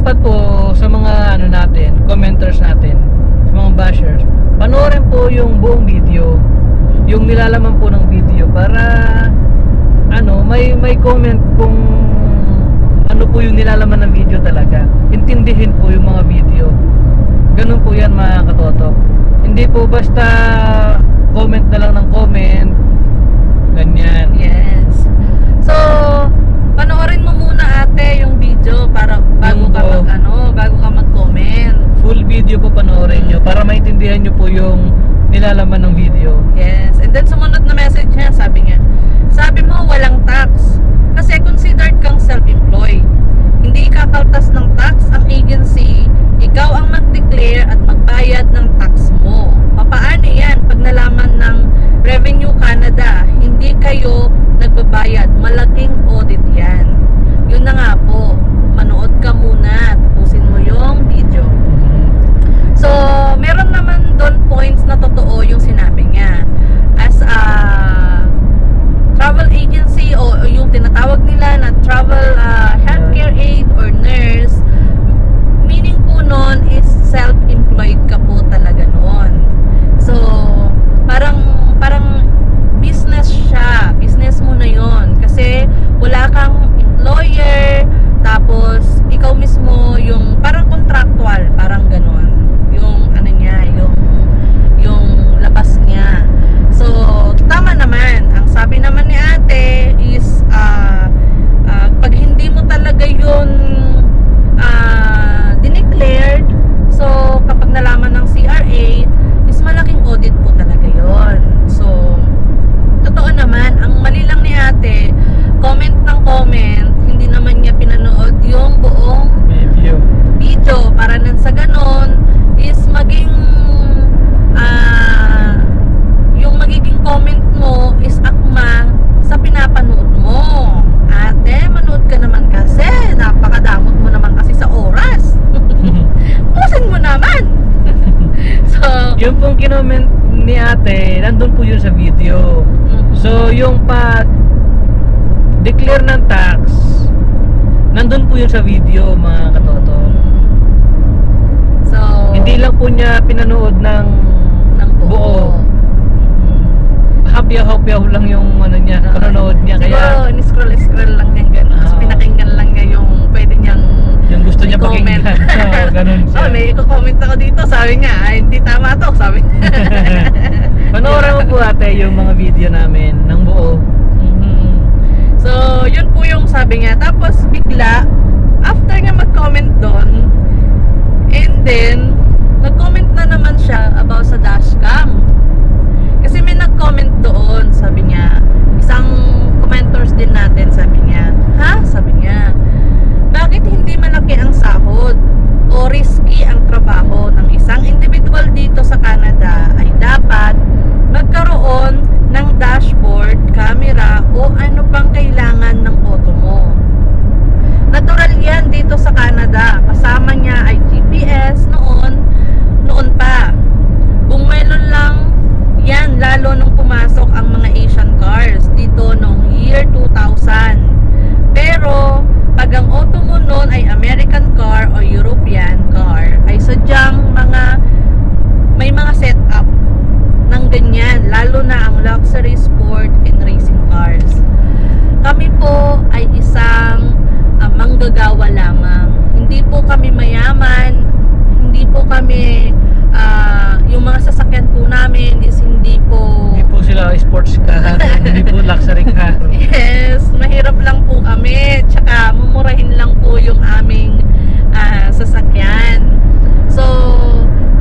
dapat po sa mga ano natin, commenters natin, sa mga bashers, panoorin po yung buong video, yung nilalaman po ng video para ano, may may comment kung ano po yung nilalaman ng video talaga. Intindihin po yung mga video. Ganun po yan mga katotok. Hindi po basta comment na lang ng comment. Ganyan. Yes. So, panoorin mo muna ate yung video para ka mag ano, bago ka mag-comment. Full video po panoorin nyo para maintindihan nyo po yung nilalaman ng video. Yes. And then sumunod na message niya, sabi niya, sabi mo walang tax kasi considered kang self-employed. Hindi ikakaltas ng tax ang agency, ikaw ang mag-declare at magbayad ng tax mo. Papaano yan pag nalaman ng Revenue Canada, hindi kayo nagbabayad, malaking declare ng tax, nandun po yun sa video, mga katoto. So, Hindi lang po niya pinanood ng ng buo. buo. Hapyaw-hapyaw lang yung ano niya, Ah, panonood niya. Kaya, Siguro, in-scroll-scroll lang niya gano'n. Tapos Ah. pinakinggan lang niya yung pwede niyang yung gusto niya pakinggan. Oo, ganun siya. Oh, may i-comment ako dito. Sabi niya, ay, hindi tama to. Sabi niya. Panoorin mo po ate yung mga video namin ng buo. So, yun po yung sabi niya. Tapos, bigla, after niya mag-comment doon, and then, nag-comment na naman siya about sa dashcam. Kasi may nag-comment doon, sabi niya, isang commentors din natin, sabi niya, ha? Sabi niya, bakit hindi malaki ang sahod o risky ang trabaho ng isang individual dito sa Canada ay dapat magkaroon ng dashboard, camera o ano pang kailangan ng auto mo. Natural yan dito sa Canada. Kasama niya ay GPS noon, noon pa. Kung meron lang yan, lalo nung pumasok ang mga Asian cars dito noong year 2000. Pero, pag ang auto mo noon ay American car o European car, ay sadyang mga may mga setup ng ganyan, lalo na ang luxury sport and racing cars. Kami po ay isang ah, manggagawa lamang. Hindi po kami mayaman, hindi po kami ah, yung mga sasakyan po namin is hindi po Hindi po sila sports car, hindi po luxury car. Yes, mahirap lang po kami. Tsaka mumurahin lang po yung aming ah, sasakyan. So,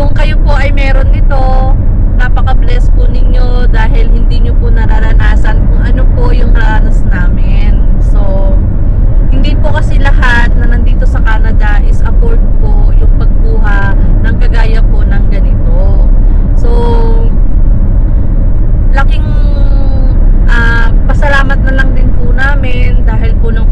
kung kayo po ay meron nito, napaka-bless po ninyo dahil hindi nyo po nararanasan kung ano po yung ranas namin. So, hindi po kasi lahat na nandito sa Canada is afford po yung pagkuha ng kagaya po ng ganito. So, laking ah, pasalamat na lang din po namin dahil po nung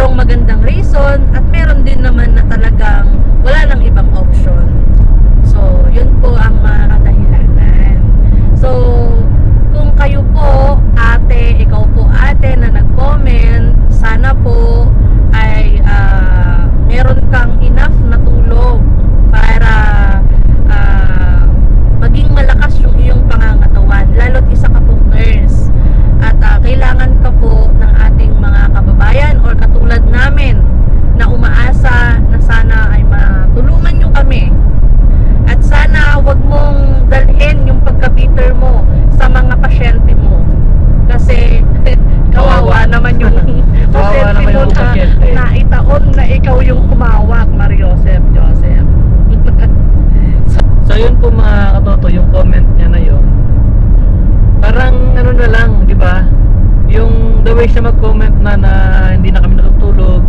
merong magandang reason at meron din naman na talagang wala nang ibang option. So, yun po ang mga kadahilanan. So, kung kayo po, ate, ikaw po ate na nag-comment, sana po ay uh, meron kang i-monitor mo sa mga pasyente mo. Kasi kawawa naman yung pasyente mo na naitaon na ikaw yung kumawak, Mariosep Joseph. so, so yun po mga katoto, yung comment niya na yun. Parang ano na lang, di ba? Yung the way siya mag-comment na na hindi na kami natutulog.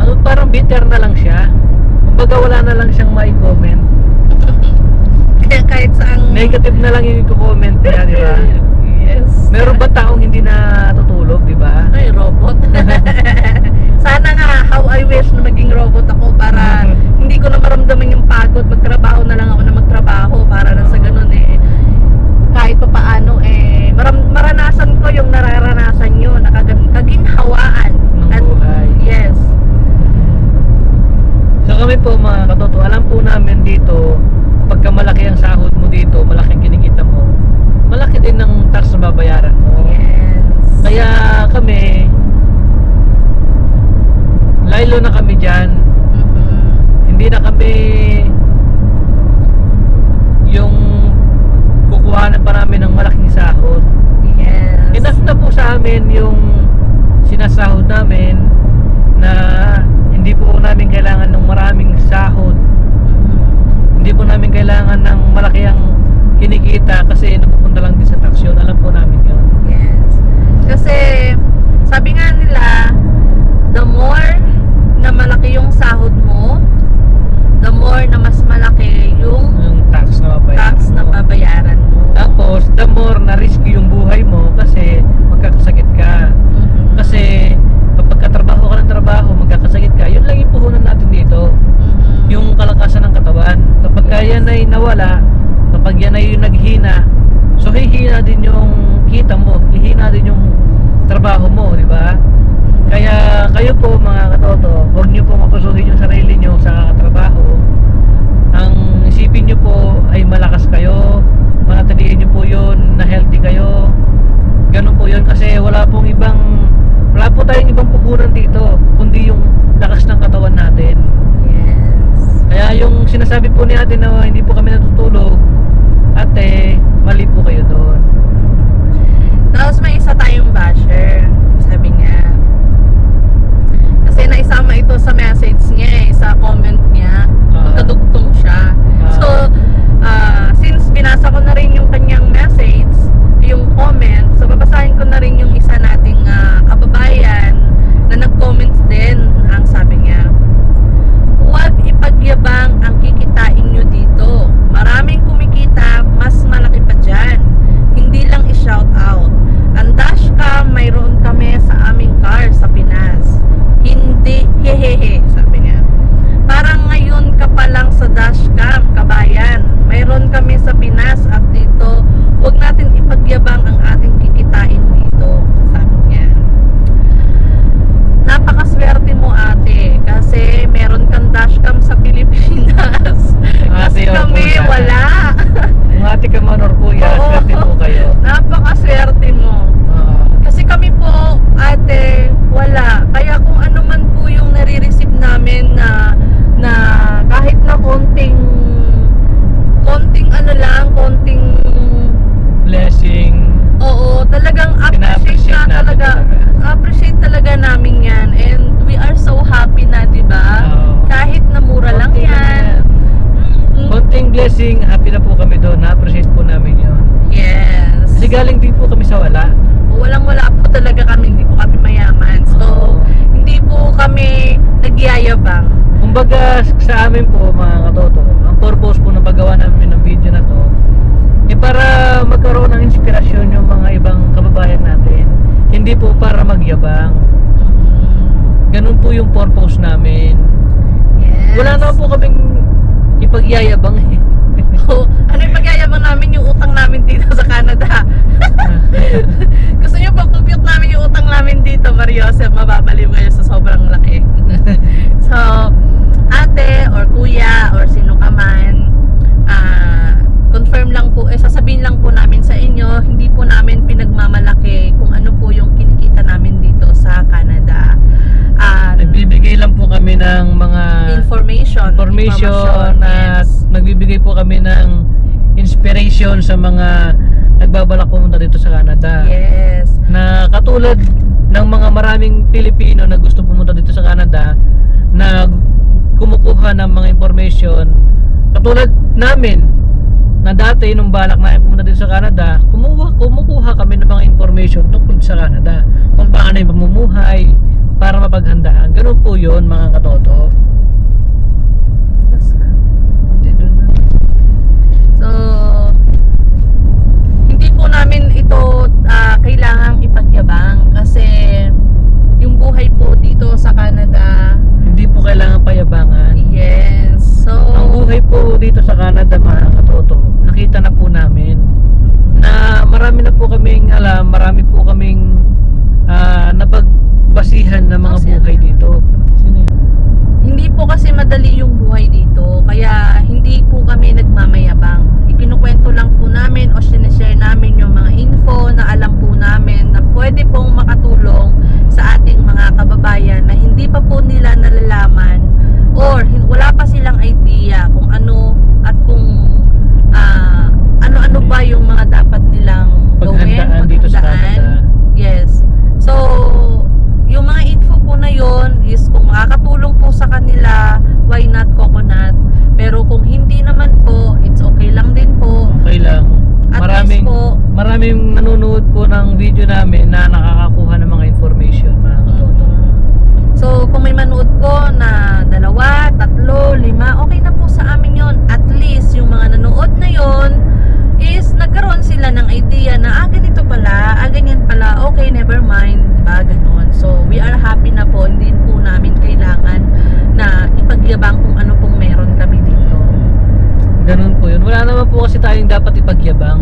Ano, parang bitter na lang siya. Kumbaga wala na lang siyang mai-comment kahit saang... negative na lang yung comment niya di ba Yes. meron ba taong hindi na tutulog di ba Ay, robot. Sana nga, how I wish na maging robot ako para hindi ko na maramdaman yung pagod. Magtrabaho na lang ako na magtrabaho para na sa ganun eh. Kahit pa paano eh, maram, maranasan ko yung nararanasan nyo, nakagin, kaginhawaan. Ng At, buhay. yes. So kami po mga katoto, alam po namin dito, pagka malaki ang sahod mo dito, malaki ang kinikita mo, malaki din ng tax na babayaran mo. Yes. Kaya kami, laylo na kami dyan. Mhm. Hindi na kami yung kukuha na pa namin ng malaking sahod. Yes. Enough na po sa amin yung sinasahod namin na hindi po namin kailangan ng maraming sahod Mhm. hindi po namin kailangan ng malaki ang kinikita kasi napupunta lang din sa tax yun. Alam po namin yun. Yes. Kasi, sabi nga nila, the more na malaki yung sahod mo, the more na mas malaki yung Yung tax na babayaran tax na mo. babayaran mo. Tapos, the more na risky yung buhay mo kasi magkakasakit ka. Mhm. Kasi kapag katrabaho ka ng trabaho, magkakasakit ka. Yun lang yung puhunan natin dito. Mhm. Yung kalakasan ng katawan. Kapag Yes. yan ay nawala, kapag yan ay yung naghina, so hihina din yung kita mo, hihina din yung trabaho mo, di ba? Kaya kayo po mga katoto, huwag niyo po mapusuhin yung sarili niyo sa trabaho. Ang isipin niyo po ay malakas kayo, manatilihin niyo po yun, na healthy kayo. Ganun po yun kasi wala pong ibang, wala po tayong ibang puhunan dito, kundi yung lakas ng katawan natin. Yes. Kaya yung ate na hindi po kami natutulog, ate, mali po kayo doon. Tapos may isa tayong basher, sabi niya. Kasi naisama ito sa message niya eh, sa comment niya. Ah. Magkadugtong siya. Ah. So, ah, since binasa ko na rin yung kanyang message, yung comment, so babasahin ko na rin yung isa nating ah, kababayan na nag-comment din. Ang sabi niya, Huwag ipagyabang ang kikitain nyo dito. Maraming kumikita, mas malaki pa dyan. Hindi lang i-shout out. Ang dashcam, mayroon kami sa aming car sa Pinas. Hindi, hehehe, sabi niya. Parang ngayon ka pa lang sa dashcam, Mayroon kami sa Pinas at dito, huwag natin ipagyabang ang ating kikitain dito, sabi niya napakaswerte mo ate kasi meron kang dashcam sa Pilipinas. kasi Ate, opo, kami ate. wala. Kung ate ka man or kuya, Oo. swerte po kayo. Napakaswerte mo. Ah, Kasi kami po, ate, wala. Kaya kung ano man po yung nare-receive namin na na kahit na konting konting ano lang, konting blessing. Oo, talagang appreciate Ina-appreciate na natin talaga. talaga. Appreciate talaga namin yan. And we are so happy na, di ba? Oo. Kahit na mura lang Konting yan. Mm-mm. Konting blessing, happy na po kami doon. Na-appreciate po namin yun. Yes. Kasi galing din po kami sa wala. Walang wala po talaga kami. Hindi po kami mayaman. So, Oo. hindi po kami nagyayabang. Kumbaga sa amin po mga katoto, ang purpose po na paggawa namin ng video na to, eh para magkaroon ng inspirasyon yung mga ibang kababayan natin. Hindi po para magyabang. Ganun po yung purpose namin. Yes. Wala naman po kaming ipagyayabang eh. Oo. ano yung pagyayabang namin yung utang namin dito sa Canada? Gusto niyo po compute namin yung utang namin dito, Mariosep, mababaliw kayo sa sobrang laki. so, ate or kuya or sino ka man, ah, confirm lang po, eh, sasabihin lang po namin sa inyo, hindi po namin pinagmamalaki kung ano po yung kinikita namin dito sa Canada. Ah, Nagbibigay lang po kami ng mga information. information at yes. nagbibigay po kami ng inspiration sa mga nagbabalak pumunta dito sa Canada. Yes. Na katulad ng mga maraming Pilipino na gusto pumunta dito sa Canada na kumukuha ng mga information katulad namin na dati nung balak na pumunta din sa Canada, kumuha, kumukuha kami ng mga information tungkol sa Canada. Kung paano yung pamumuhay para mapaghandaan. Ganun po yun mga katoto. So, hindi po namin ito ah, kailangang ipagyabang kasi yung buhay po dito sa Canada, Hindi po kailangan payabangan. yes. So, Ang buhay po dito sa Canada mga katoto, nakita na po namin na marami na po kaming alam, marami po kaming ah, napagbasihan ng mga Oh, buhay dito. Sino yun? hindi po kasi madali yung buhay dito, kaya hindi po kami nagmamayabang. Ikinukwento lang po namin o sinishare namin yung mga info na alam po namin na pwede pong makatulong sa ating mga kababayan na hindi pa po nila nalalaman or hin- wala pa silang idea kung ano at kung ah, ano-ano ba yung mga dapat nilang gawin, Paghandaan dito sa paghandaan. Canada. Yes. So, yung mga info po na yon is kung makakatulong po sa kanila, why not coconut? Pero kung hindi naman po, it's okay lang din po. Okay lang. At Maraming po, maraming nanonood po ng video namin na nakakakuha ng mga information mga katoto. So, kung may manood po na dalawa, tatlo, lima, okay na po sa amin yon. At least, yung mga nanood na yon is nagkaroon sila ng idea na, ah, ganito pala, ah, ganyan pala, okay, never mind, diba, ganon. So, we are happy na po, hindi po namin kailangan na ipagyabang kung ano pong meron kami dito. Ganun po yun. Wala naman po kasi tayong dapat ipagyabang.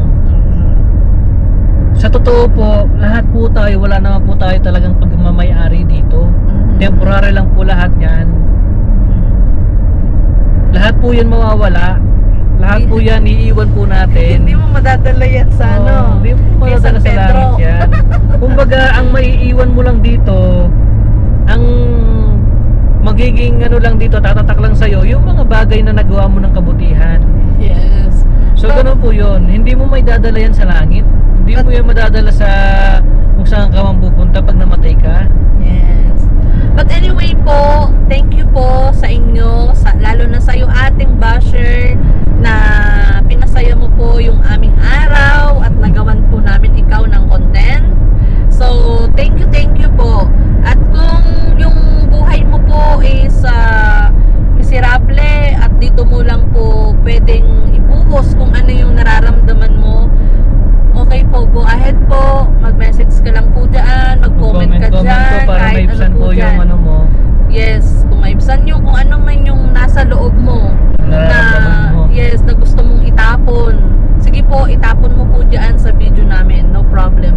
Sa totoo po, lahat po tayo, wala naman po tayo talagang pagmamayari dito. Mhm. Temporary lang po lahat yan. Lahat po yan mawawala. Lahat po yan iiwan po natin. Hindi mo madadala yan sa ano. Oo, Hindi mo madadala sa langit yan. Kumbaga, ang maiiwan mo lang dito, ang magiging ano lang dito, tatatak lang sa'yo, yung mga bagay na nagawa mo ng kabutihan. Yes. So, ganun po yun. Hindi mo may dadala yan sa langit. Hindi mo yan madadala sa kung saan ka man pupunta pag namatay ka. Yes. But anyway po, thank you po sa inyo, sa, lalo na sa iyo ating basher na pinasaya mo po yung aming araw at nagawan po namin ikaw ng content. So, thank you, thank you po. At kung yung buhay mo po is ah, miserable at dito mo lang po pwedeng ibuhos kung ano yung nararamdaman mo, okay po, go ahead po. Mag-message ka lang po dyan, mag-comment ka comment dyan, ko para kahit maibsan ano po po yung ano mo. Yes, kung maibsan nyo, kung ano man yung nasa loob mo na, mo. yes, na gusto mong itapon. Sige po, itapon mo po dyan sa video namin. No problem